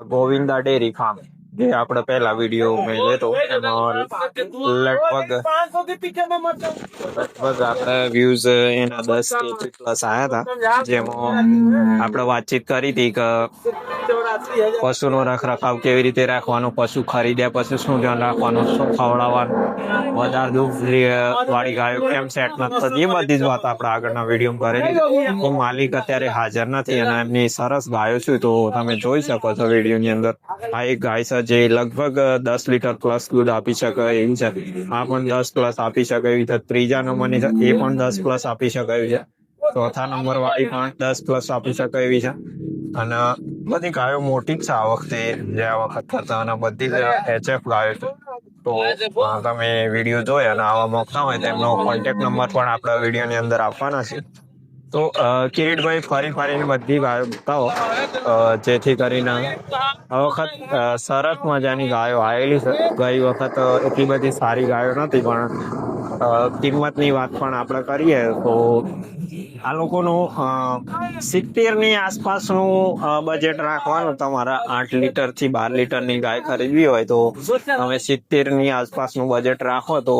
Govinda dairy farm જે આપણે પહેલા વીડિયો મેં લેતો એમાં લગભગ લગભગ આપણે વ્યૂઝ એના દસ પ્લસ આવ્યા હતા. જેમાં આપણે વાતચીત કરી હતી કે પશુનો રખરખાવ કેવી રીતે રાખવાનો, પશુ ખરીદ્યા પછી શું ધ્યાન રાખવાનું, શું ખવડાવવાનું, વધારે દૂધ વાળી ગાયો કેમ સેટ નથી થતી, એ બધી જ વાત આપણે આગળના વીડિયો કરેલી. હું માલિક અત્યારે હાજર નથી અને એમની સરસ ગાયો છે, તો તમે જોઈ શકો છો વિડીયોની અંદર. આ એક ગાય છે જે લગભગ દસ લીટર પ્લસ દૂધ આપી શકે એવી છે. આ પણ દસ પ્લસ આપી શકે એવી છે. ત્રીજા નંબરની એ પણ દસ પ્લસ આપી શકે એવી છે. ચોથા નંબર વાળી પણ દસ પ્લસ આપી શકે એવી છે. અને બધી ગાયો મોટી જ છે આ વખતે. જે આ વખત કરતા અને બધી જ એચએફ ગાયો છે. તો તમે વીડિયો જોઈ અને આવા મોકતા હોય તેમનો કોન્ટેક્ટ નંબર પણ આપણા વિડીયોની અંદર આપવાના છે. તો કિરીટભાઈ ફરી ફરીને બધી ગાયો બતાવો. જેથી કરીને આ વખત સરસ મજાની ગાયો આવેલી છે. ગઈ વખત એટલી બધી સારી ગાયો નથી પણ કિંમતની વાત પણ આપણે કરીએ તો આ લોકોનું સિત્તેરની આસપાસનું બજેટ રાખવાનું તમારા આઠ લીટરથી બાર લીટરની ગાય ખરીદવી હોય તો તમે સિત્તેરની આસપાસનું બજેટ રાખો તો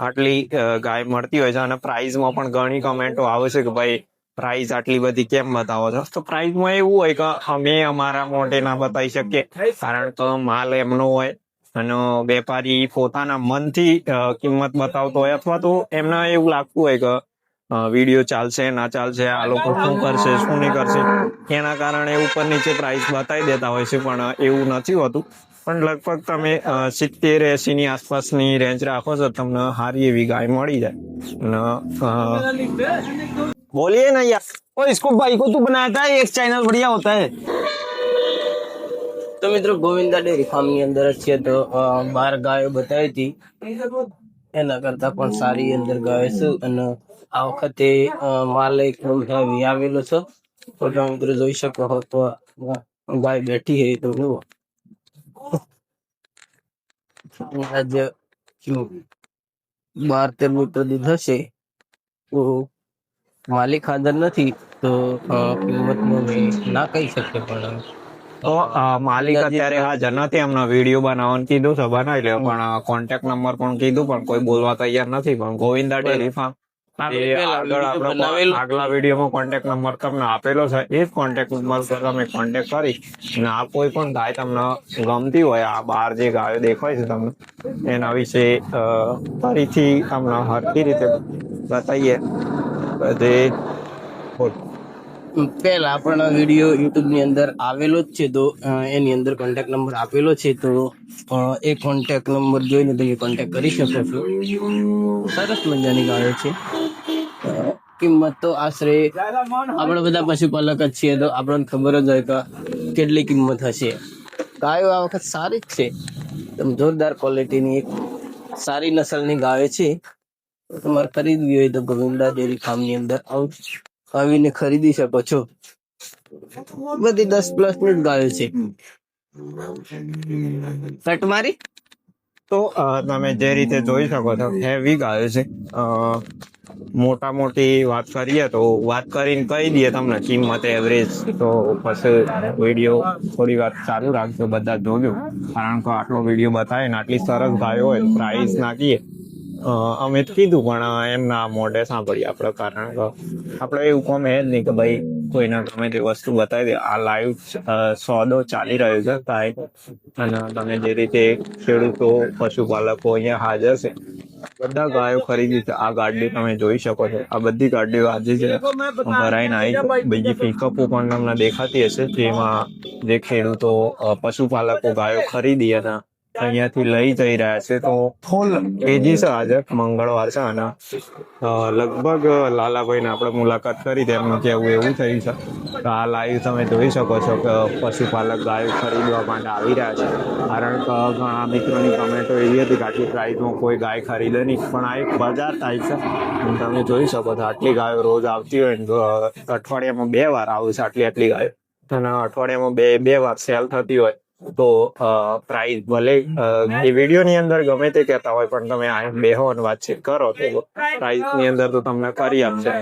આટલી ગાય મળતી હોય છે અને પ્રાઇઝમાં પણ ઘણી કમેન્ટો આવે છે કે ભાઈ પ્રાઇઝ આટલી બધી કેમ બતાવો છો? તો પ્રાઇઝમાં એવું હોય કે અમે અમારા મોઢે ના બતાવી શકીએ. કારણ કે માલ એમનો હોય અને વેપારી પોતાના મનથી અ, કિંમત બતાવતો હોય અથવા તો એમને એવું લાગતું હોય કે અ, વિડીયો ચાલશે ના ચાલશે આ લોકો શું કરશે શું નહીં કરશે એના કારણે ઉપર નીચે પ્રાઇસ બતાવી દેતા હોય છે પણ એવું નથી હોતું પણ લગભગ તમે સિત્તેર એસી ની આસપાસની રેન્જ રાખો છો તમને સારી એવી ગાય મળી જાય અને અ, બોલીએ ને યાર और इसको भाई को तू बनाया था एक चैनल बढ़िया होता है તો મિત્રો ગોવિંદા ડેરી ફાર્મની અંદર જ છે તો બાર ગાયો બતાવી હતી. એના કરતા પણ સારી અંદર ગાયો છું અને આ વખતે માલ એકદમ હેવી આવેલો છે. તો તમે મિત્રો જોઈ શકો છો તો ગાય બેઠી હે તો જુઓ. આજે બાર તેર લીટર દૂધ હશે, તો માલિક હાજર નથી, તો કિંમત ના કહી શકે પણ તો માલિક અત્યારે હાજર નથી એમનો વીડિયો બનાવવાનું કીધું છે બનાવી લે પણ કોન્ટેક્ટ નંબર પણ કીધું પણ કોઈ બોલવા તૈયાર નથી પણ ગોવિંદા ડેરી ફાર્મ. આગલા વિડીયોમાં કોન્ટેક્ટ નંબર તમને આપેલો છે એ જ કોન્ટેક્ટ નંબર પર તમે કોન્ટેક્ટ કરી અને આ કોઈ પણ ગાય તમને ગમતી હોય આ બાર જે ગાયો દેખાય છે તમને એના વિશે ફરીથી તમને હરખી રીતે બતાવીએ બધી બોલ. પહેલા પણ વીડિયો યુટ્યુબની અંદર આવેલો જ છે, તો એની અંદર કોન્ટેક્ટ નંબર આપેલો છે, તો એ કોન્ટેક્ટ નંબર જોઈને તમે કોન્ટેક્ટ કરી શકો છો. સરસ મજાની ગાયો છે. કિંમત તો આશરે આપણે બધા પશુપાલક જ છીએ, તો આપણને ખબર જ હોય કે કેટલી કિંમત હશે. ગાયો આ વખત સારી જ છે. એકદમ જોરદાર ક્વોલિટીની એક સારી નસલની ગાયો છે. તમારે ખરીદવી હોય તો ગોવિંદા ડેરી ફાર્મની અંદર આવ. આવીને ખરીદી શકો છો. બધી દસ પ્લસની જ ગાયો છે. કટ મારી? તો તમે જે રીતે જોઈ શકો છો હેવી ગાયો છે. અ, મોટા મોટી વાત કરીએ તો વાત કરીને કહી દઈએ તમને કિંમત એવરેજ તો પછી વીડિયો થોડી વાર ચાલુ રાખજો બધા જોજો. કારણ કે આટલો વીડિયો બતાવે ને આટલી સરસ ગાયો હોય પ્રાઇસ નાખીએ. અમે તો કીધું, પણ એમના મોઢે સાંભળીએ આપણે, કારણ કે આપણે એવું કોમે જ નહીં કે ભાઈ કોઈને તમે તે વસ્તુ બતાવી દે. આ લાઈવ સોદો ચાલી રહ્યો છે કાંઈ અને તમે જે રીતે ખેડૂતો, પશુપાલકો અહીંયા હાજર છે, બધા ગાયો ખરીદી છે. આ ગાડી તમે જોઈ શકો છો. આ બધી ગાડીઓ આજે છે ભરાઈને આવી બીજી પિકઅપો પણ તમને દેખાતી હશે, જેમાં જે ખેડૂતો પશુપાલકો ગાયો ખરીદી અને અહીંયાથી લઈ જઈ રહ્યા છે તો ફૂલ એજી છે આજે મંગળવાર છે અને લગભગ લાલાભાઈને આપણે મુલાકાત કરી તેમનું કહેવું એવું થયું છે. તો આ લાઈવ તમે જોઈ શકો છો કે પશુપાલક ગાયો ખરીદવા માટે આવી રહ્યા છે. કારણ કે ઘણા મિત્રોની કમેન્ટો એવી હતી કે આટલી પ્રાઇસમાં કોઈ ગાય ખરીદે નહીં, પણ આ એક બજાર ટાઈપ છે. તમે જોઈ શકો છો આટલી ગાયો રોજ આવતી હોય ને અઠવાડિયામાં બે વાર આવે છે આટલી આટલી ગાયો. અને અઠવાડિયામાં બે બે વાર સેલ થતી હોય. તો પ્રાઇસ ભલે એ વિડીયોની અંદર ગમે તે કહેતા હોય પણ તમે આ બેહો અને વાતચીત કરો તો પ્રાઇઝની અંદર તો તમને કરી આપશે